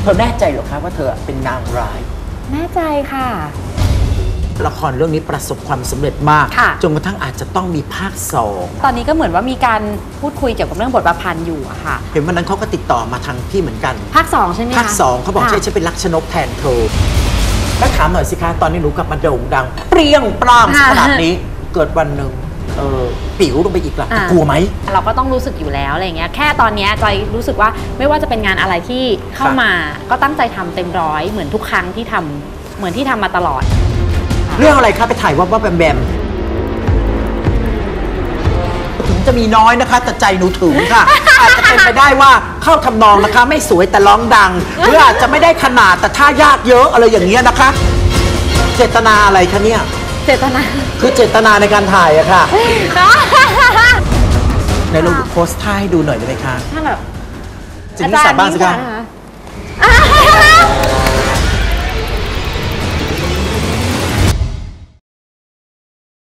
เธอแน่ใจเหรอคะว่าเธอเป็นนางร้าย แน่ใจค่ะ ละครเรื่องนี้ประสบความสำเร็จมาก ค่ะ จนกระทั่งอาจจะต้องมีภาคสองตอนนี้ก็เหมือนว่ามีการพูดคุยเกี่ยวกับเรื่องบทประพันธ์อยู่อะค่ะ เห็นวันนั้นเขาก็ติดต่อมาทางพี่เหมือนกัน ภาคสองใช่ไหมคะภาคสองเขาบอกค่ะ ใช่ฉันเป็นลักษณกแทนเธอแล้วถามหน่อยสิคะตอนนี้หนูกลับมาโด่งดัง เปรี้ยงปร้างขนาดนี้เกิดวันหนึ่งเออ ปิ๋วลงไปอีกล่ะอ่ากลัวไหม เราก็ต้องรู้สึกอยู่แล้วอะไรเงี้ยแค่ตอนเนี้ยจอยรู้สึกว่าไม่ว่าจะเป็นงานอะไรที่เข้าครับมา ก็ตั้งใจทำเต็มร้อยเหมือนทุกครั้งที่ทำเหมือนที่ทำมาตลอด เรื่องอะไรคะไปถ่ายว่าว่าแบมแบมถึงจะมีน้อยนะคะ แต่ใจหนูถึงค่ะ อาจจะเป็นไปได้ว่าเข้าทำนองนะคะ ไม่สวยแต่ร้องดัง หรืออาจจะไม่ได้ขนาดแต่ท่ายากเยอะอะไรอย่างเงี้ยนะคะ เจตนาอะไรคะเนี่ยเจตนาคือเจตนาในการถ่ายอะค่ะค่ะในเราโพสต์ท่าให้ดูหน่อยได้ไหมคะถ้าแบบเจนนี่สาบ้างสิคะอาจารย์